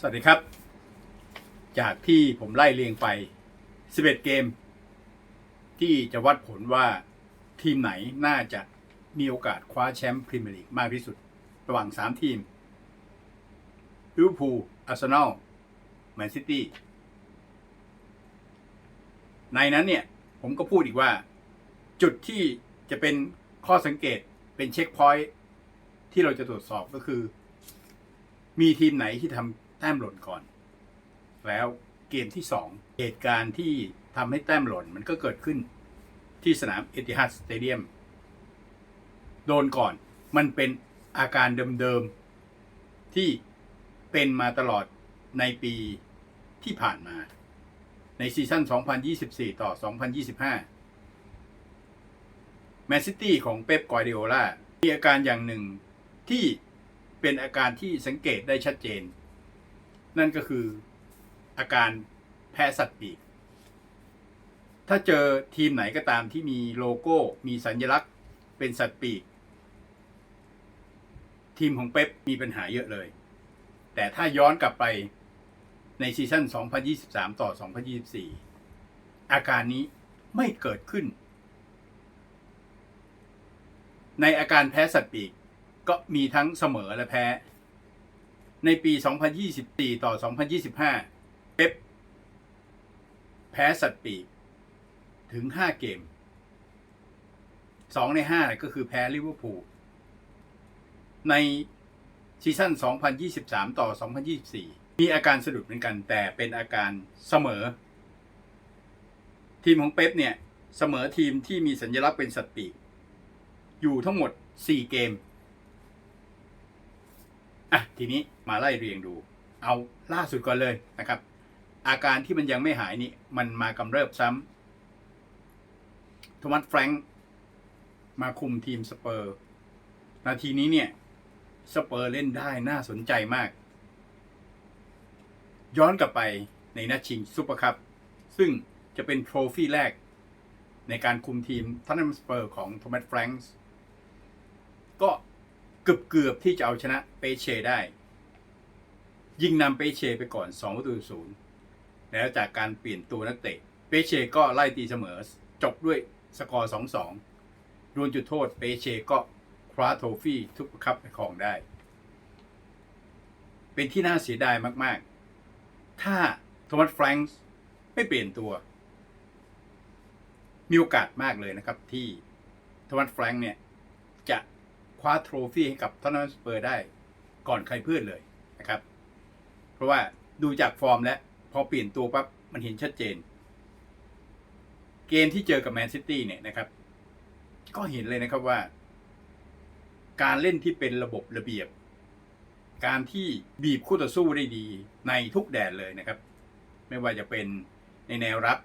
สวัสดีครับ จากที่ผมไล่เรียงไป 11 เกม ที่จะวัดผลว่าทีมไหนน่าจะมีโอกาสคว้าแชมป์พรีเมียร์ลีกมากที่สุด ระหว่าง 3 ทีมลิเวอร์พูลอาร์เซนอลแมนซิตี้ในนั้นเนี่ย ผมก็พูดอีกว่า จุดที่จะเป็นข้อสังเกตเป็นเช็คพอยท์ที่เราจะตรวจสอบก็คือ มีทีมไหนที่ทำ แต้มหล่นก่อน แล้วเกมที่สองเหตุการณ์ที่ทำให้แต้มหล่นมันก็เกิดขึ้นที่สนามเอติฮัดสเตเดียมโดนก่อนมันเป็นอาการเดิมๆ ที่เป็นมาตลอดในปีที่ผ่านมา ในซีซั่น 2024 ต่อ 2025 แมนซิตี้ของเป๊ปกวาร์ดิโอลามีอาการอย่างหนึ่งที่เป็นอาการที่สังเกตได้ชัดเจน นั่นก็คืออาการแพ้สัตว์ปีก ถ้าเจอทีมไหนก็ตามที่มีโลโก้ มีสัญลักษณ์เป็นสัตว์ปีก ทีมของเป๊ปมีปัญหาเยอะเลย แต่ถ้าย้อนกลับไปในซีซั่น 2023 ต่อ 2024 อาการนี้ไม่เกิดขึ้น ในอาการแพ้สัตว์ปีกก็มีทั้งเสมอและแพ้ ในปี 2024 ต่อ 2025 เป๊ปแพ้สัตว์ปีถึง 5 เกม 2 ใน5ก็คือแพ้ลิเวอร์พูลในซีซั่น 2023 ต่อ 2024 มีอาการสะดุดเหมือนกัน แต่เป็นอาการเสมอ ทีมของเป๊ปเนี่ย เสมอทีมที่มีสัญลักษณ์เป็นสัตว์ปีก อยู่ทั้งหมด 4 เกม อะทีนี้มาไล่เรียงดู เอาล่าสุดก่อนเลยนะครับ อาการที่มันยังไม่หายนี่มันมากำเริบซ้ำโทมัสแฟรงค์มาคุมทีมสเปอร์ นาทีนี้เนี่ย สเปอร์เล่นได้น่าสนใจมาก ย้อนกลับไปในนัดชิงซูเปอร์คัพซึ่งจะเป็นโทรฟี่แรกในการคุมทีมทันนัมสเปอร์ของโทมัสแฟรงค์ก็ เกือบเกือบๆที่จะเอาชนะเปเช่ได้ ยิงนำเปเช่ไปก่อน2ประตูศูนย์แล้วจากการเปลี่ยนตัวนักเตะ เปเช่ก็ไล่ตีเสมอ จบด้วยสกอร์2-2ดวลจุดโทษเปเช่ก็คว้าโทฟี่ทุกคัพไปครองได้ เป็นที่น่าเสียดายมากๆ ถ้าโทมัสแฟรงค์ไม่เปลี่ยนตัว มีโอกาสมากเลยนะครับที่โทมัสแฟรงค์เนี่ย คว้าโทรฟี่ให้กับทอนนัมสเปอร์ได้ก่อนใครเพื่อนเลยนะครับ เพราะว่าดูจากฟอร์มแล้วพอเปลี่ยนตัวปั๊บมันเห็นชัดเจน เกมที่เจอกับแมนซิตี้เนี่ยนะครับ ก็เห็นเลยนะครับว่า การเล่นที่เป็นระบบระเบียบ การที่บีบคู่ต่อสู้ได้ดีในทุกแดนเลยนะครับ ไม่ว่าจะเป็นในแนวรับ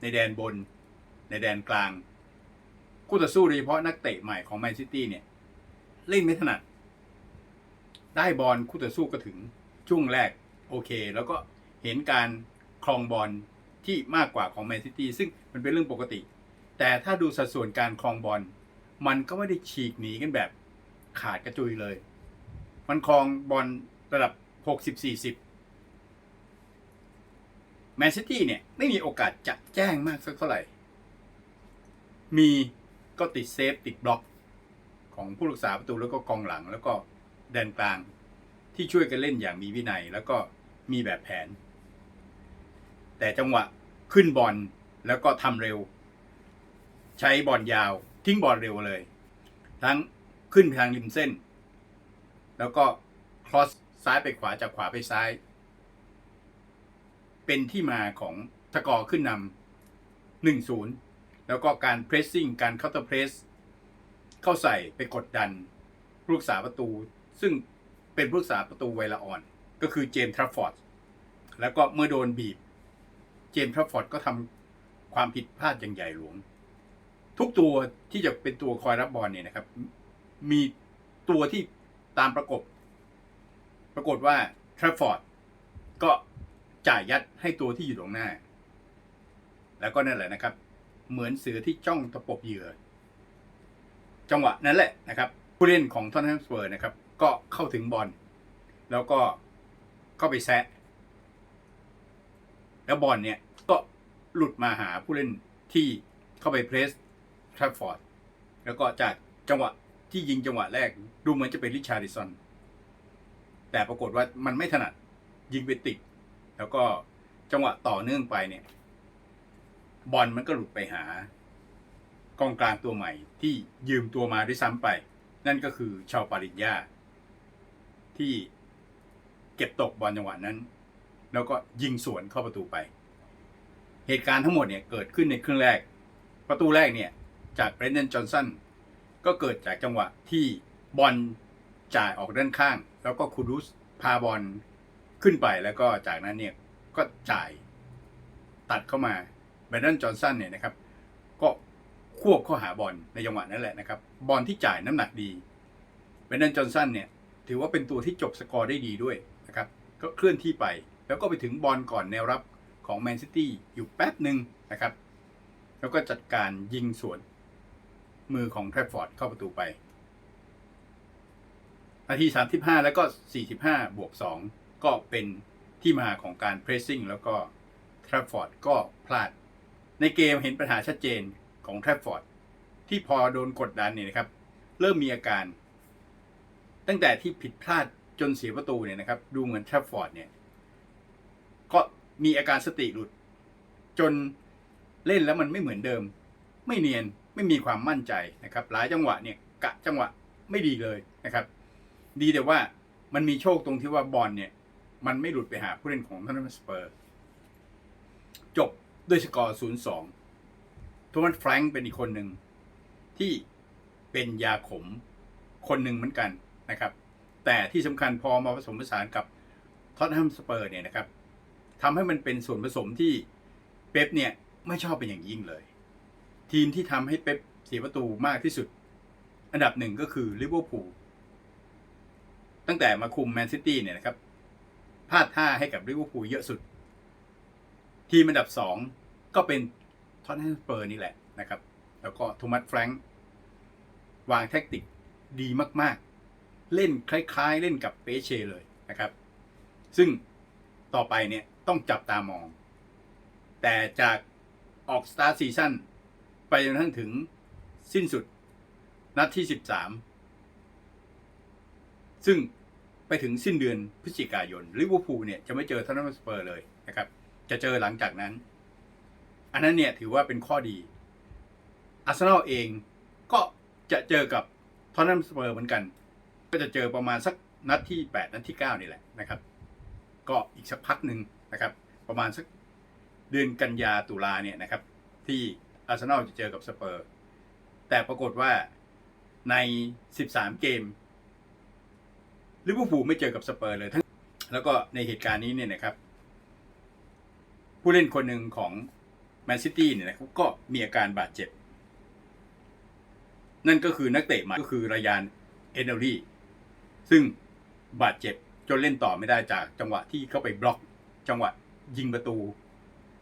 ในแดนบน ในแดนกลาง คู่ต่อสู้โดยเฉพาะนักเตะใหม่ของแมนซิตี้เนี่ยเล่นไม่ถนัด ได้บอลคู่ต่อสู้ก็ถึงช่วงแรกโอเค แล้วก็เห็นการครองบอลที่มากกว่าของแมนซิตี้ซึ่งมันเป็นเรื่องปกติ แต่ถ้าดูสัดส่วนการครองบอลมันก็ไม่ได้ฉีกหนีกันแบบขาดกระจุยเลย มันครองบอลระดับ 60-40 แมนซิตี้เนี่ยไม่มีโอกาสจะแจ้งมากสักเท่าไหร่ มี ก็ติดเซฟติดบล็อกของผู้รักษาประตูแล้วก็กองหลัง แล้วก็แดนกลางที่ช่วยกันเล่นอย่างมีวินัย แล้วก็มีแบบแผน แต่จังหวะขึ้นบอลแล้วก็ทำเร็ว ใช้บอลยาว ทิ้งบอลเร็วเลย ทั้งขึ้นไปทางริมเส้น แล้วก็ครอสซ้ายไปขวาจากขวาไปซ้าย เป็นที่มาของสกอขึ้นนำหนึ่งศูนย์ แล้วก็การเพรสซิ่งการเคาเตอร์เพรสเข้าใส่ไปกดดันผู้รักษาประตู ซึ่งเป็นผู้รักษาประตูไวละอ่อน ก็คือเจมส์ทรัฟฟอร์ดแล้วก็เมื่อโดนบีบ เจมส์ทรัฟฟอร์ดก็ทำความผิดพลาดอย่างใหญ่หลวง ทุกตัวที่จะเป็นตัวคอยรับบอลเนี่ยนะครับ มีตัวที่ตามประกบ ปรากฏว่าทรัฟฟอร์ดก็จ่ายยัดให้ตัวที่อยู่ตรงหน้า แล้วก็นั่นแหละนะครับ เหมือนเสือที่จ้องตะปบเหยื่อ จังหวะนั้นแหละนะครับ ผู้เล่นของทอนแฮมสเปอร์นะครับ ก็เข้าถึงบอลแล้วก็เข้าไปแซะ แล้วบอลเนี่ยก็หลุดมาหาผู้เล่นที่เข้าไปเพรสทรัฟฟอร์ดแล้วก็จากจังหวะที่ยิงจังหวะแรก ดูเหมือนจะเป็นริชาร์ดิสันแต่ปรากฏว่ามันไม่ถนัดยิงไปติด แล้วก็จังหวะต่อเนื่องไปเนี่ย บอลมันก็หลุดไปหากองกลางตัวใหม่ ที่ยืมตัวมาด้วยซ้ำไป นั่นก็คือชาวปาริญญาที่เก็บตกบอลจังหวะนั้น แล้วก็ยิงสวนเข้าประตูไป เหตุการณ์ทั้งหมดเนี่ยเกิดขึ้นในครึ่งแรก ประตูแรกเนี่ยจากเบรนเดนจอห์นสันก็เกิดจากจังหวะที่บอลจ่ายออกด้านข้าง แล้วก็คูดุสพาบอลขึ้นไปแล้วก็จากนั้นเนี่ยก็จ่ายตัดเข้ามา บรนเดนจอห์นสันเนี่ยนะครับก็ควบเข้าหาบอลในจังหวะนั้นแหละนะครับบอลที่จ่ายน้ำหนักดีเบรนเดนจอห์นสันเนี่ยถือว่าเป็นตัวที่จบสกอร์ได้ดีด้วยนะครับก็เคลื่อนที่ไป แล้วก็ไปถึงบอลก่อนแนวรับของแมนซิตี้อยู่แป๊บหนึ่งนะครับ แล้วก็จัดการยิงสวนมือของแทรฟฟอร์ดเข้าประตูไปนาที 35 แล้วก็ 45 บวก 2 ก็เป็นที่มาของการเพรสซิ่งแล้วก็แทรฟฟอร์ดก็พลาด ในเกมเห็นปัญหาชัดเจนของแทรฟฟอร์ดที่พอโดนกดดันเนี่ยนะครับ เริ่มมีอาการ ตั้งแต่ที่ผิดพลาดจนเสียประตูเนี่ยนะครับ ดูเหมือนแทรฟฟอร์ดเนี่ย ก็มีอาการสติหลุด จนเล่นแล้วมันไม่เหมือนเดิม ไม่เนียนไม่มีความมั่นใจนะครับหลายจังหวะเนี่ยกะจังหวะไม่ดีเลยนะครับ ดีแต่ว่ามันมีโชคตรงที่ว่าบอลเนี่ย มันไม่หลุดไปหาผู้เล่นของทอนนัมสเปอร์ จบ ด้วยสกอร์ 0-2โทมัสแฟรงค์เป็นอีกคนหนึ่งที่เป็นยาขมคนหนึ่งเหมือนกันนะครับ แต่ที่สำคัญพอมาผสมผสานกับท็อตแฮมสเปอร์เนี่ยนะครับทำให้มันเป็นส่วนผสมที่เป๊ปเนี่ยไม่ชอบเป็นอย่างยิ่งเลย ทีมที่ทำให้เป๊ปเสียประตูมากที่สุด อันดับหนึ่งก็คือลิเวอร์พูลตั้งแต่มาคุมแมนซิตี้เนี่ยนะครับพลาดท่าให้กับลิเวอร์พูลเยอะสุด ทีมอันดับสองก็เป็นท็อตแนมสเปอร์นี่แหละนะครับ แล้วก็โทมัสแฟรงค์วางแท็กติกดีมากๆ เล่นคล้ายๆ เล่นกับเปเช่เลยนะครับ ซึ่งต่อไปเนี่ยต้องจับตามอง แต่จากออกสตาร์ซีซั่นไปจนทั้งถึงสิ้นสุดนัดที่ 13 ซึ่งไปถึงสิ้นเดือนพฤศจิกายนลิเวอร์พูลเนี่ยจะไม่เจอทอนนัมสเปอร์เลยนะครับ จะเจอหลังจากนั้น อันนั้นเนี่ยถือว่าเป็นข้อดีอาร์เซนอลเองก็จะเจอกับทอนนัมสเปอร์เหมือนกัน ก็จะเจอประมาณสักนัดที่ 8 นัดที่ 9 นี่แหละนะครับ ก็อีกสักพักหนึ่งนะครับ ประมาณสักเดือนกันยาตุลาเนี่ยนะครับ ที่อาร์เซนอลจะเจอกับสเปอร์ แต่ปรากฏว่าใน 13 เกมลิเวอร์พูลไม่เจอกับสเปอร์เลยทั้งแล้วก็ในเหตุการณ์นี้เนี่ยนะครับ ผู้เล่นคนหนึ่งของแมนซิตี้เนี่ยนะครับก็มีอาการบาดเจ็บ นั่นก็คือนักเตะใหม่ก็คือรายานเอนเนอรี่ซึ่งบาดเจ็บจนเล่นต่อไม่ได้จากจังหวะที่เข้าไปบล็อก จังหวะยิงประตู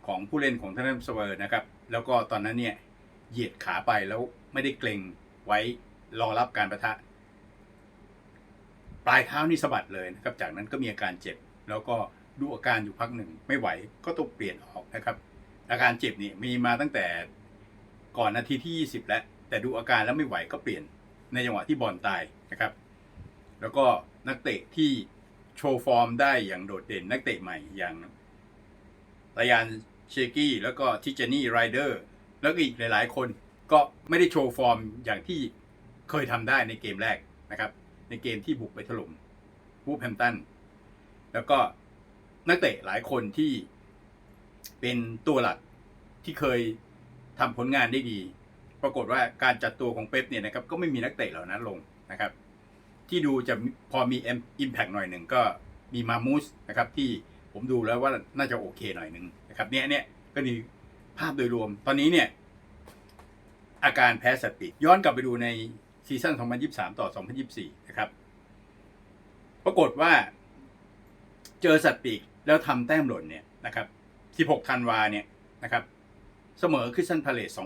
ของผู้เล่นของทนนสเปอร์นะครับ แล้วก็ตอนนั้นเนี่ยเหยียดขาไปแล้วไม่ได้เกรงไว้รอรับการประทะ ปลายเท้านี่สะบัดเลยนะครับ จากนั้นก็มีอาการเจ็บ แล้วก็ ดูอาการอยู่พักหนึ่งไม่ไหวก็ต้องเปลี่ยนออกนะครับ อาการเจ็บนี่มีมาตั้งแต่ก่อนนาทีที่ 20 แล้ว แต่ดูอาการแล้วไม่ไหวก็เปลี่ยนในจังหวะที่บอลตายนะครับ แล้วก็นักเตะที่โชว์ฟอร์มได้อย่างโดดเด่นนักเตะใหม่อย่างรายานเชกี้แล้วก็ทิจานี่ไรเดอร์แล้วก็อีกหลาย ๆ คนก็ไม่ได้โชว์ฟอร์มอย่างที่เคยทำได้ในเกมแรกนะครับ ในเกมที่บุกไปถล่มวูฟแฮมตันแล้วก็ นักเตะหลายคนที่เป็นตัวหลักที่เคยทำผลงานได้ดี ปรากฏว่าการจัดตัวของเป๊ปเนี่ยนะครับก็ไม่มีนักเตะเหล่านั้นลงนะครับ ที่ดูจะพอมีอิมแพกหน่อยหนึ่งก็มีมามูสนะครับที่ผมดูแล้วว่าน่าจะโอเคหน่อยหนึ่งนะครับเนี่ยเนี่ยก็มีภาพโดยรวม ตอนนี้เนี่ยอาการแพ้สติย้อนกลับไปดูในซีซั่น 2023 ต่อ 2024 นะครับ ปรากฏว่าเจอสัตว์ปีก แล้วทำแต้มหล่นเนี่ยนะครับ16ธันวาเนี่ยนะครับ เสมอคริสตันพาเลส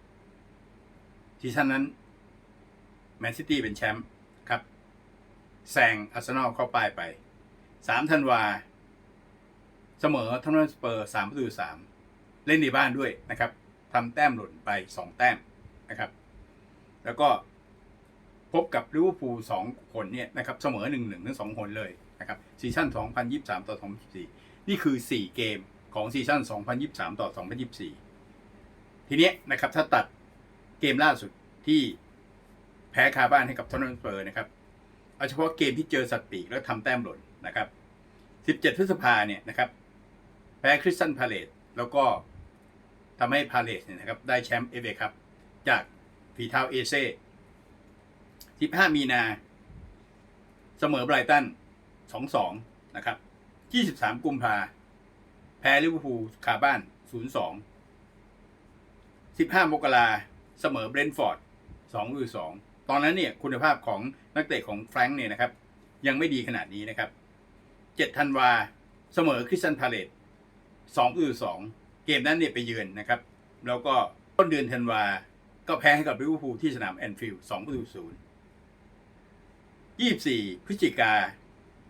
2-2ซีซั่นนั้นแมนซิตี้เป็นแชมป์ครับแซงอาร์เซนอลเข้าป้ายไปสามธันวา เสมอทอมนันสเปอร์สามประตูสามเล่นในบ้านด้วยนะครับทำแต้มหล่นไปสองแต้มนะครับ แล้วก็พบกับลิเวอร์พูลสองคนเนี่ยนะครับเสมอหนึ่งหนึ่งทั้งสองคนเลย นะครับซีซั่น2023 ต่อ 2024 นี่คือ 4 เกมของซีซั่น2023 ต่อ 2024 ทีเนี้ยนะครับถ้าตัดเกมล่าสุดที่แพ้คาบ้านให้กับทอนนันเปอร์นะครับเอาเฉพาะเกมที่เจอสัตว์ปีกแล้วทำแต้มหล่นนะครับ 17 พฤษภาเนี่ยนะครับแพ้คริสตันพาเลตแล้วก็ทำให้พาเลตเนี่ยนะครับได้แชมป์เอฟเอครับจากฝีเท้าเอเซ่15 มีนา เสมอไบรตัน 2-2 นะครับ 23 กุมภาแพ้ลิเวอร์พูลคาบ้าน 0-2 15 มกราเสมอเบรนท์ฟอร์ด2-2ตอนนั้นเนี่ยคุณภาพของนักเตะของแฟรงค์เนี่ยนะครับ ยังไม่ดีขนาดนี้นะครับ 7 ธันวาเสมอคริสตันพาเลต2-2เกมนั้นเนี่ยไปเยือนนะครับ แล้วก็ต้นเดือนธันวาก็แพ้ให้กับลิเวอร์พูลที่สนามแอนฟิลด์2ประตู0 24 พฤศจิกา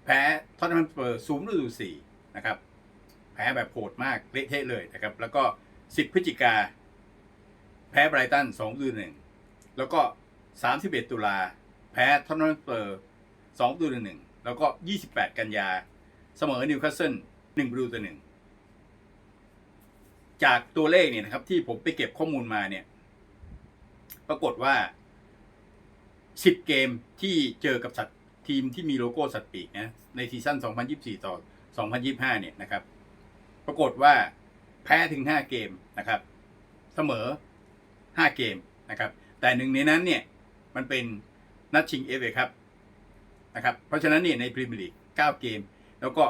แพ้ท็อตแนมสเปอร์0ประตู4นะครับ แพ้แบบโหดมากเละเทะเลยนะครับ แล้วก็10พฤศจิกา แพ้ไบรตัน2ประตู1แล้วก็31ตุลา แพ้ท็อตแนมสเปอร์2ประตู1แล้วก็28กันยา เสมอนิวคาสเซิล1ประตูต่อ1จากตัวเลขเนี่ยนะครับ ที่ผมไปเก็บข้อมูลมาเนี่ย ปรากฏว่า10เกมที่เจอกับสัตว ทีมที่มีโลโก้สัตว์ปีกนะในซีซั่น 2024 ต่อ 2025 เนี่ยนะครับ ปรากฏว่าแพ้ถึง 5 เกมนะครับ เสมอ 5 เกมนะครับ แต่หนึ่งในนั้นเนี่ยมันเป็นนัดชิงเอฟเอครับนะครับ เพราะฉะนั้นเนี่ยในพรีเมียร์ลีก 9 เกม แล้วก็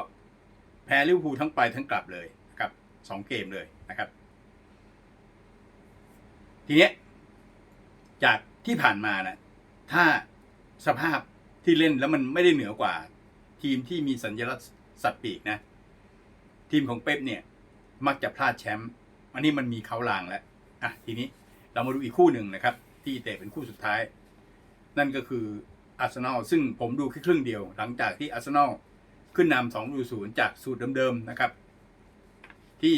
แพ้ลิเวอร์พูลทั้งไปทั้งกลับเลยนะครับ2เกมเลยนะครับ ทีเนี้ยจากที่ผ่านมานะถ้าสภาพ ที่เล่นแล้วมันไม่ได้เหนือกว่า ทีมที่มีสัญลักษณ์สัตว์ปีกนะ ทีมของเป๊ปเนี่ย มักจะพลาดแชมป์อันนี้มันมีเขาลางแล้วอะทีนี้เรามาดูอีกคู่หนึ่งนะครับ ที่เตะเป็นคู่สุดท้าย นั่นก็คืออาร์เซนอลซึ่งผมดูแค่ครึ่งเดียว หลังจากที่อาร์เซนอลขึ้นนำสองดูศูนย์จากสูตรเดิมๆนะครับ ที่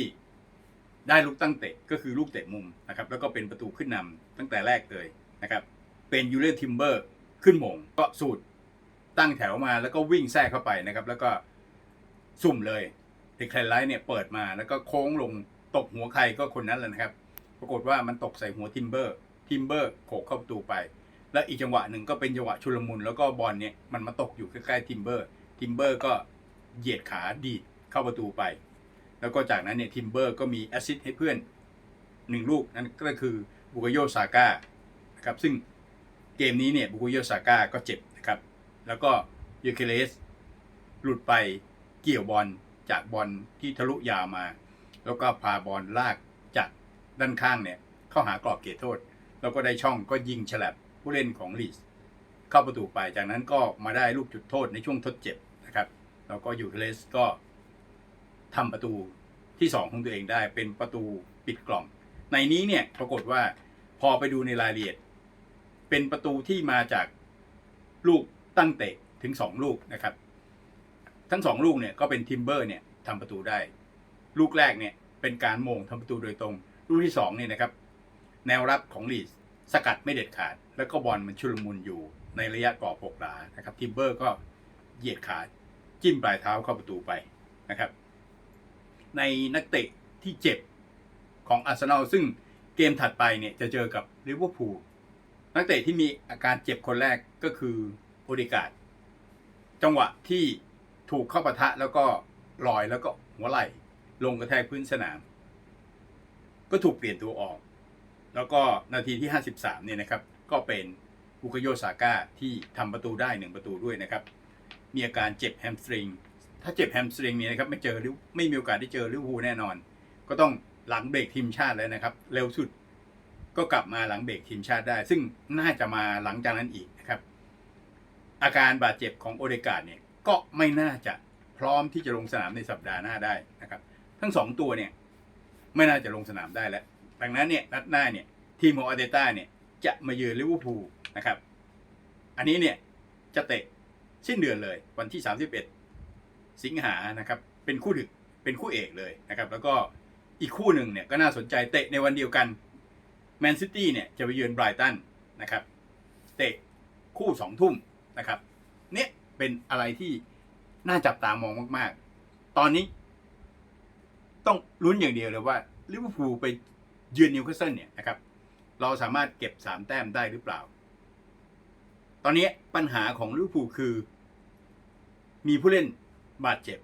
ได้ลูกตั้งเตะก็คือลูกเตะมุมนะครับ แล้วก็เป็นประตูขึ้นนำตั้งแต่แรกเลยนะครับ เป็นยูเลียทิมเบอร์ขึ้นมงก็สูตร ตั้งแถวมาแล้วก็วิ่งแทรกเข้าไปนะครับ แล้วก็สุ่มเลยเดคแคลไลท์เนี่ยเปิดมาแล้วก็โค้งลงตกหัวใครก็คนนั้นแหละนะครับ ปรากฏว่ามันตกใส่หัวทิมเบอร์ ทิมเบอร์โขกเข้าประตูไป และอีกจังหวะหนึ่งก็เป็นจังหวะชุลมุนแล้วก็บอลเนี่ยมันมาตกอยู่ใกล้ๆทิมเบอร์ ทิมเบอร์ก็เหยียดขาดีดเข้าประตูไป แล้วก็จากนั้นเนี่ยทิมเบอร์ก็มีแอซิสต์ให้เพื่อนหนึ่งลูกนั่นก็คือบุกโยซาก้านะครับซึ่งเกมนี้เนี่ยบุกโยซาก้าก็เจ็บ แล้วก็ยูเคเลสหลุดไปเกี่ยวบอลจากบอลที่ทะลุยาวมา แล้วก็พาบอลลากจากด้านข้างเนี่ย เข้าหากรอบเขตโทษ แล้วก็ได้ช่องก็ยิงฉลับผู้เล่นของลีสเข้าประตูไปจากนั้นก็มาได้ลูกจุดโทษในช่วงทดเจ็บนะครับ แล้วก็ยูเคเลสก็ทำประตูที่ 2 ของตัวเองได้เป็นประตูปิดกล่อง ในนี้เนี่ยปรากฏว่าพอไปดูในรายละเอียด เป็นประตูที่มาจากลูก ตั้งเตะถึงสองลูกนะครับ ทั้งสองลูกเนี่ยก็เป็นทิมเบอร์เนี่ยทำประตูได้ ลูกแรกเนี่ยเป็นการโมงทำประตูโดยตรง ลูกที่สองเนี่ยนะครับแนวรับของลีสสกัดไม่เด็ดขาด แล้วก็บอลมันชุลมุนอยู่ในระยะกรอบหกหลานะครับทิมเบอร์ก็เหยียดขาจิ้มปลายเท้าเข้าประตูไปนะครับ ในนักเตะที่เจ็บของอาร์เซนอลซึ่งเกมถัดไปเนี่ยจะเจอกับลิเวอร์พูลนักเตะที่มีอาการเจ็บคนแรกก็คือ โอดิการจังหวะที่ถูกเข้าปะทะแล้วก็ลอยแล้วก็หัวไหล่ลงกระแทกพื้นสนาม ก็ถูกเปลี่ยนตัวออก แล้วก็นาทีที่ 53 เนี่ยนะครับ ก็เป็นบุกโยซาก้าที่ทำประตูได้หนึ่งประตูด้วยนะครับ มีอาการเจ็บแฮมสตริง ถ้าเจ็บแฮมสตริงเนี่ยนะครับไม่เจอลิเวไม่มีโอกาสได้เจอลิเวอร์พูลแน่นอน ก็ต้องหลังเบรกทีมชาติแล้วนะครับ เร็วสุดก็กลับมาหลังเบรกทีมชาติได้ ซึ่งน่าจะมาหลังจากนั้นอีกนะครับ อาการบาดเจ็บของโอเดกาดเนี่ยก็ไม่น่าจะพร้อมที่จะลงสนามในสัปดาห์หน้าได้นะครับ ทั้งสองตัวเนี่ยไม่น่าจะลงสนามได้แล้วดังนั้นเนี่ยนัดหน้าเนี่ยทีมของอาร์เตต้าเนี่ยจะมาเยือนลิเวอร์พูลนะครับ อันนี้เนี่ยจะเตะสิ้นเดือนเลยวันที่ 31 สิงหานะครับ เป็นคู่ดึกเป็นคู่เอกเลยนะครับ แล้วก็อีกคู่หนึ่งเนี่ยก็น่าสนใจเตะในวันเดียวกันแมนซิตี้เนี่ยจะไปเยือนไบรตันนะครับ เตะคู่สองทุ่ม นะครับ เนี่ยเป็นอะไรที่น่าจับตามองมาก ๆ ตอนนี้ ต้องลุ้นอย่างเดียวเลยว่าลิเวอร์พูลไปเยือนนิวคาสเซิลเนี่ยนะครับ เราสามารถเก็บสามแต้มได้หรือเปล่า ตอนนี้ปัญหาของลิเวอร์พูลคือ มีผู้เล่นบาดเจ็บ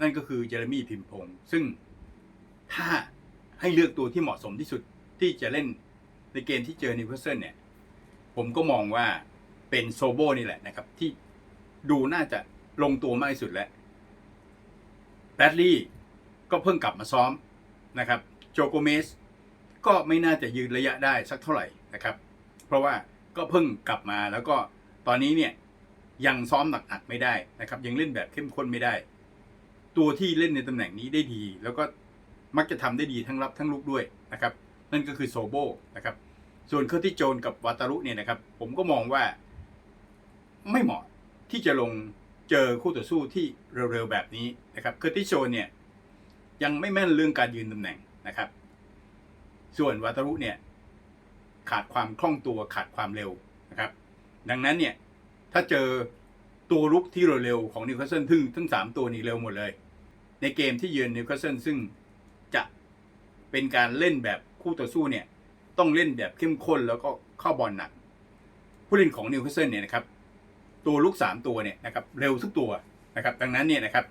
นั่นก็คือเจเรมี่พิมพงศ์ซึ่งถ้าให้เลือกตัวที่เหมาะสมที่สุดที่จะเล่นในเกมที่เจอนิวคาสเซิลเนี่ย ผมก็มองว่า เป็นโซโบนี่แหละนะครับ ที่ดูน่าจะลงตัวมากที่สุดแล้วแบดลี่ก็เพิ่งกลับมาซ้อมนะครับ โจโกเมสก็ไม่น่าจะยืนระยะได้สักเท่าไหร่นะครับ เพราะว่าก็เพิ่งกลับมาแล้วก็ตอนนี้เนี่ยยังซ้อมหนักๆไม่ได้นะครับ ยังเล่นแบบเข้มข้นไม่ได้ ตัวที่เล่นในตำแหน่งนี้ได้ดี แล้วก็มักจะทำได้ดีทั้งรับทั้งลุกด้วยนะครับ นั่นก็คือโซโบนะครับ ส่วนเคอร์ติสโจนกับวาตารุเนี่ยนะครับ ผมก็มองว่า ไม่เหมาะที่จะลงเจอคู่ต่อสู้ที่เร็วๆแบบนี้นะครับเคอร์ติโจนเนี่ยยังไม่แม่นเรื่องการยืนตำแหน่งนะครับ ส่วนวาตรุเนี่ยขาดความคล่องตัวขาดความเร็วนะครับ ดังนั้นเนี่ยถ้าเจอตัวรุกที่เร็วๆของนิวคาสเซิลทึ่งทั้งสามตัวนี้เร็วหมดเลย ในเกมที่เยือนนิวคาสเซิลซึ่งจะเป็นการเล่นแบบคู่ต่อสู้เนี่ยต้องเล่นแบบเข้มข้นแล้วก็เข้าบอลหนัก ผู้เล่นของนิวคาสเซิลเนี่ยนะครับ ตัวลุกสามตัวเนี่ยนะครับเร็วทุกตัวนะครับ ดังนั้นเนี่ยนะครับ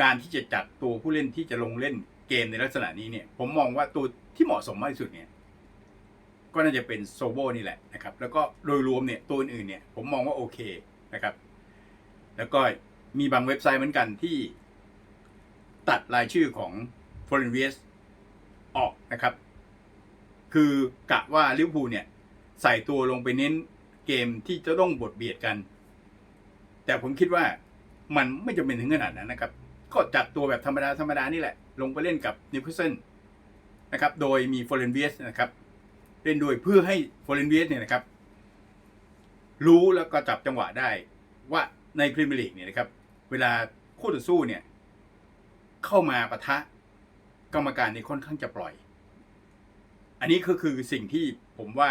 การที่จะจัดตัวผู้เล่นที่จะลงเล่นเกมในลักษณะนี้เนี่ย ผมมองว่าตัวที่เหมาะสมมากที่สุดเนี่ย ก็น่าจะเป็นโซโบนี่แหละนะครับ แล้วก็โดยรวมเนี่ยตัวอื่นๆเนี่ย ผมมองว่าโอเคนะครับ แล้วก็มีบางเว็บไซต์เหมือนกันที่ตัดรายชื่อของ f o r e i g n v i e s ออกนะครับ คือกะว่าลิเวอร์พูลเนี่ย ใส่ตัวลงไปเน้น เกมที่จะต้องบทเบียดกัน แต่ผมคิดว่ามันไม่จำเป็นถึงขนาดนั้นนะครับ ก็จัดตัวแบบธรรมดาธรรมดานี่แหละ ลงไปเล่นกับนิวคาสเซิลนะครับ โดยมีฟอร์เรนเวียสนะครับ เล่นโดยเพื่อให้ฟอร์เรนเวียสเนี่ยนะครับ รู้แล้วก็จับจังหวะได้ว่าในพรีเมียร์ลีกเนี่ยนะครับ เวลาคู่ต่อสู้เนี่ย เข้ามาปะทะกรรมการเนี่ยค่อนข้างจะปล่อย อันนี้ก็คือสิ่งที่ผมว่า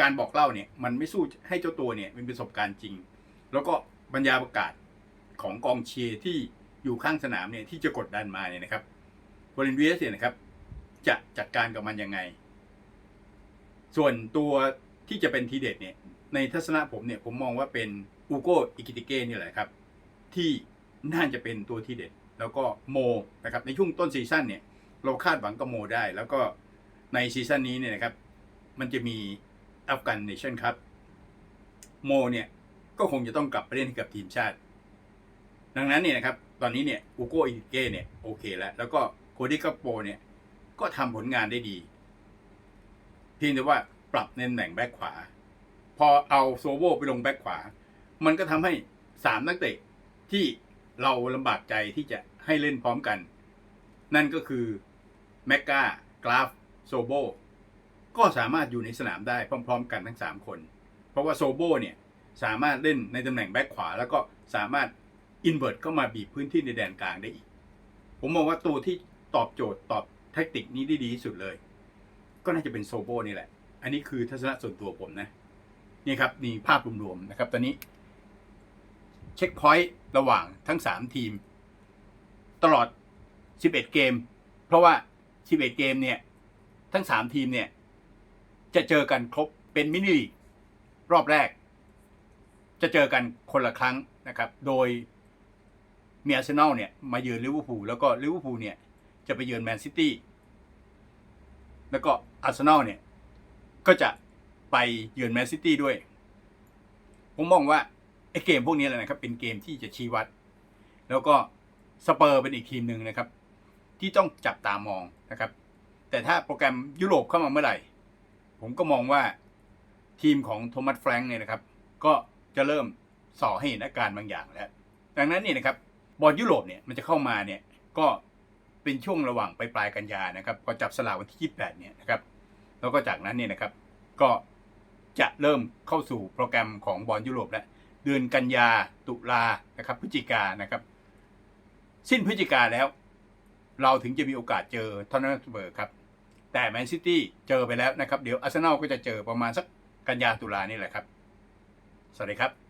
การบอกเล่าเนี่ยมันไม่สู้ให้เจ้าตัวเนี่ยมีประสบการณ์จริง แล้วก็บรรยาประกาศของกองเชียร์ที่อยู่ข้างสนามเนี่ยที่จะกดดันมาเนี่ยนะครับบรินเวียสเนี่ยนะครับ จะจัดการกับมันยังไง ส่วนตัวที่จะเป็นทีเด็ดเนี่ยในทัศนะผมเนี่ยผมมองว่าเป็นอูโกอิกิติเก้นี่แหละครับ ที่น่าจะเป็นตัวทีเด็ด แล้วก็โมนะครับในช่วงต้นซีซั่นเนี่ยเราคาดหวังกับโมได้ แล้วก็ในซีซั่นนี้เนี่ยนะครับ มันจะมี อัฟกันเนชั่นครับโมเนี่ยก็คงจะต้องกลับไปเล่นกับทีมชาติ ดังนั้นเนี่ยนะครับ ตอนนี้เนี่ยอูโกอิเก้เนี่ยโอเคแล้ว แล้วก็โคดิกาโปเนี่ยก็ทำผลงานได้ดี เพียงแต่ว่าปรับในตำแหน่งแบ็คขวา พอเอาโซโวไปลงแบ็คขวา มันก็ทำให้สามนักเตะที่เราลำบากใจที่จะให้เล่นพร้อมกัน นั่นก็คือแมกกากราฟโซโบ ก็สามารถอยู่ในสนามได้พร้อม ๆ กันทั้ง 3 คน เพราะว่าโซโบเนี่ยสามารถเล่นในตำแหน่งแบ็คขวา แล้วก็สามารถอินเวอร์ตเข้ามาบีบพื้นที่ในแดนกลางได้อีก ผมมองว่าตัวที่ตอบโจทย์ตอบแทคติกนี้ได้ดีที่สุดเลย ก็น่าจะเป็นโซโบนี่แหละ อันนี้คือทัศนะส่วนตัวผมนะ นี่ครับนี่ภาพรวมๆนะครับ ตอนนี้เช็คพอยต์ระหว่างทั้ง 3 ทีม ตลอด 11 เกม เพราะว่า 11 เกมเนี่ย ทั้ง 3 ทีมเนี่ย จะเจอกันครบเป็นมินิลีกรอบแรก จะเจอกันคนละครั้งนะครับ โดยมีอาร์เซนอลเนี่ยมาเยือนลิเวอร์พูลแล้วก็ลิเวอร์พูลเนี่ยจะไปเยือนแมนซิตี้แล้วก็อาร์เซนอลเนี่ยก็จะไปเยือนแมนซิตี้ด้วย ผมมองว่าไอ้เกมพวกนี้แหละนะครับ เป็นเกมที่จะชี้วัด แล้วก็สเปอร์เป็นอีกทีมหนึ่งนะครับ ที่ต้องจับตามองนะครับ แต่ถ้าโปรแกรมยุโรปเข้ามาเมื่อไหร่ ผมก็มองว่าทีมของโทมัสแฟรงค์เนี่ยนะครับ ก็จะเริ่มส่อให้เห็นอาการบางอย่างแล้ว ดังนั้นเนี่ยนะครับบอลยุโรปเนี่ยมันจะเข้ามาเนี่ยก็เป็นช่วงระหว่างปลายปลายกันยานะครับ ก็จับสลากวันที่ 28 เนี่ยนะครับ แล้วก็จากนั้นเนี่ยนะครับ ก็จะเริ่มเข้าสู่โปรแกรมของบอลยุโรปแล้วเดือนกันยาตุลานะครับพฤศจิกานะครับ สิ้นพฤศจิกาแล้ว เราถึงจะมีโอกาสเจอทอนนัสเบิร์ครับ แต่แมนซิตี้เจอไปแล้วนะครับ เดี๋ยวอาร์เซนอลก็จะเจอประมาณสักกันยาตุลานี่แหละครับ สวัสดีครับ